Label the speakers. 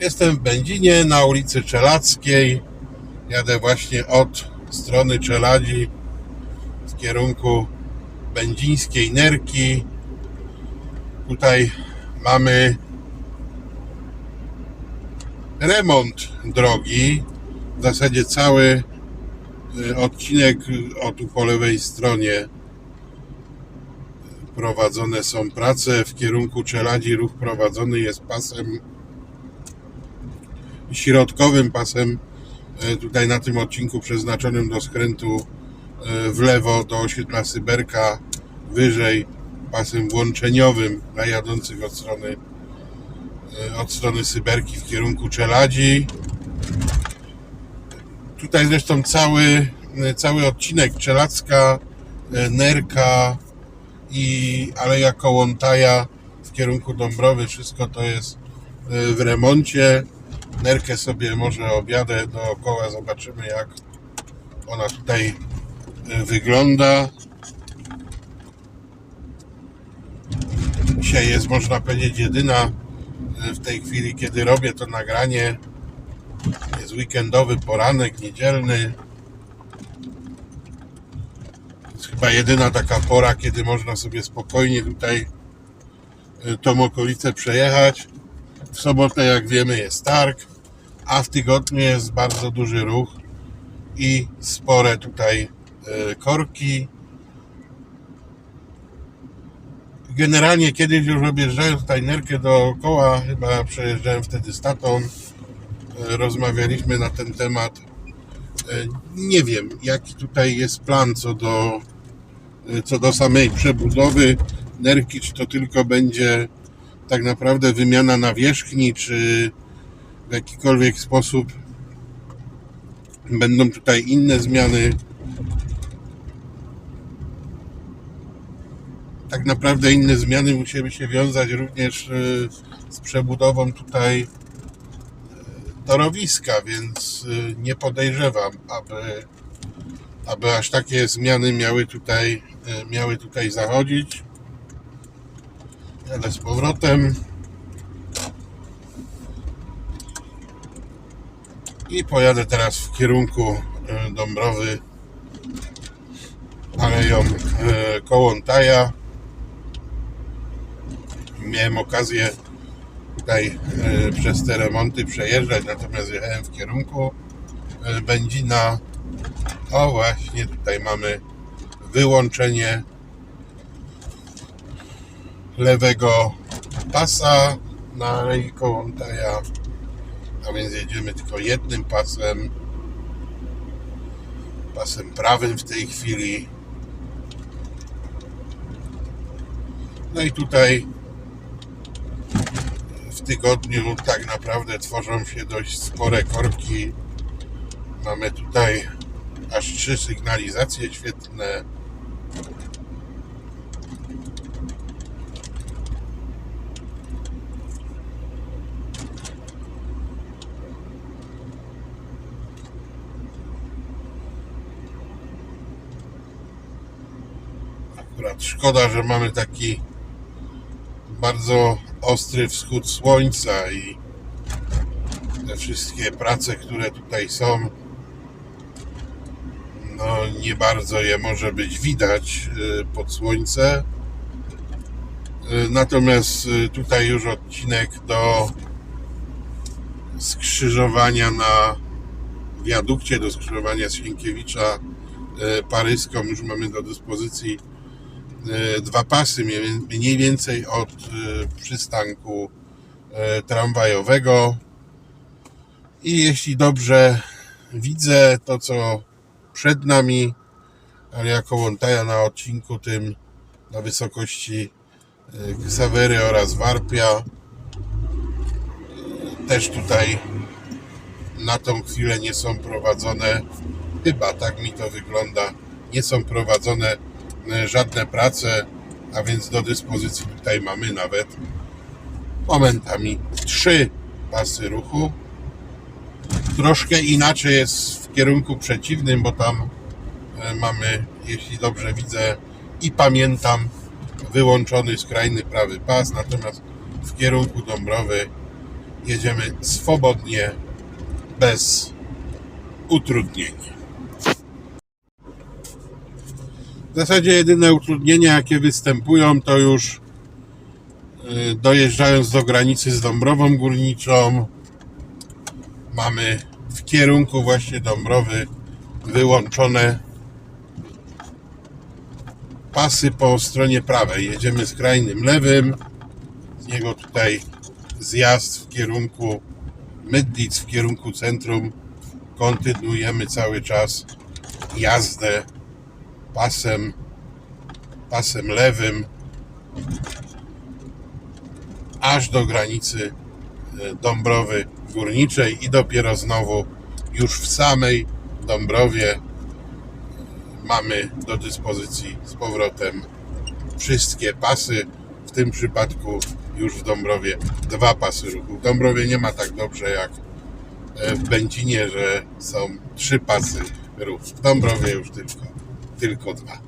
Speaker 1: Jestem w Będzinie na ulicy Czelackiej. Jadę właśnie od strony Czeladzi w kierunku Będzińskiej Nerki. Tutaj mamy remont drogi. W zasadzie cały y, odcinek o tu po lewej stronie prowadzone są prace w kierunku Czeladzi. Ruch prowadzony jest pasem środkowym pasem e, tutaj na tym odcinku przeznaczonym do skrętu e, w lewo do osiedla Syberka, wyżej pasem włączeniowym dla jadących od strony e, od strony Syberki w kierunku Czeladzi. Tutaj zresztą cały, cały odcinek Czelacka, Nerka i Aleja Kołątaja w kierunku Dąbrowy, wszystko to jest w remoncie. Nerkę sobie może objadę dookoła, zobaczymy jak ona tutaj e, wygląda. Dzisiaj jest, można powiedzieć, jedyna e, w tej chwili, kiedy robię to nagranie. Jest weekendowy poranek, niedzielny. Jest chyba jedyna taka pora, kiedy można sobie spokojnie tutaj e, tą okolicę przejechać. W sobotę, jak wiemy, jest targ, a w tygodniu jest bardzo duży ruch i spore tutaj e, korki. Generalnie kiedyś już objeżdżałem tutaj nerkę dookoła, chyba przejeżdżałem wtedy z tatą, e, rozmawialiśmy na ten temat. E, Nie wiem, jaki tutaj jest plan co do, co do samej przebudowy nerki, czy to tylko będzie tak naprawdę wymiana nawierzchni, czy w jakikolwiek sposób będą tutaj inne zmiany. Tak naprawdę inne zmiany musiały się wiązać również y, z przebudową tutaj y, torowiska, więc y, nie podejrzewam, aby, aby aż takie zmiany miały tutaj, miały tutaj zachodzić. Jadę z powrotem. I pojadę teraz w kierunku e, Dąbrowy aleją e, Kołątaja. Miałem okazję tutaj e, przez te remonty przejeżdżać, natomiast jechałem w kierunku Będzina. O właśnie, tutaj mamy wyłączenie lewego pasa na Alei a więc jedziemy tylko jednym pasem, pasem prawym w tej chwili. No i tutaj w tygodniu tak naprawdę tworzą się dość spore korki. Mamy tutaj aż trzy sygnalizacje świetne. Akurat szkoda, że mamy taki bardzo ostry wschód słońca i te wszystkie prace, które tutaj są, no nie bardzo je może być widać y, pod słońce. Y, Natomiast y, tutaj już odcinek do skrzyżowania na wiadukcie, do skrzyżowania Sienkiewicza Paryską już mamy do dyspozycji dwa pasy mniej- więcej od e, przystanku e, tramwajowego. I jeśli dobrze widzę to, co przed nami, ale jako Łątaja na odcinku tym na wysokości e, Ksawery oraz Warpia, e, też tutaj na tą chwilę nie są prowadzone, chyba tak mi to wygląda, nie są prowadzone e, żadne prace, a więc do dyspozycji tutaj mamy nawet momentami trzy pasy ruchu. Troszkę inaczej jest w kierunku przeciwnym, bo tam e, mamy, jeśli dobrze widzę i pamiętam, wyłączony skrajny prawy pas, natomiast w kierunku Dąbrowy jedziemy swobodnie, bez utrudnień. W zasadzie jedyne utrudnienia, jakie występują, to już y, dojeżdżając do granicy z Dąbrową Górniczą, mamy w kierunku właśnie Dąbrowy wyłączone pasy po stronie prawej. Jedziemy skrajnym lewym, z niego tutaj zjazd w kierunku Mydlic, w kierunku centrum. Kontynuujemy cały czas jazdę pasem, pasem lewym aż do granicy e, Dąbrowy Górniczej i dopiero znowu już w samej Dąbrowie mamy do dyspozycji z powrotem wszystkie pasy. W tym przypadku już w Dąbrowie dwa pasy ruchu. W Dąbrowie nie ma tak dobrze jak e, w Będzinie, że są trzy pasy ruchu. W Dąbrowie już tylko, tylko dwa.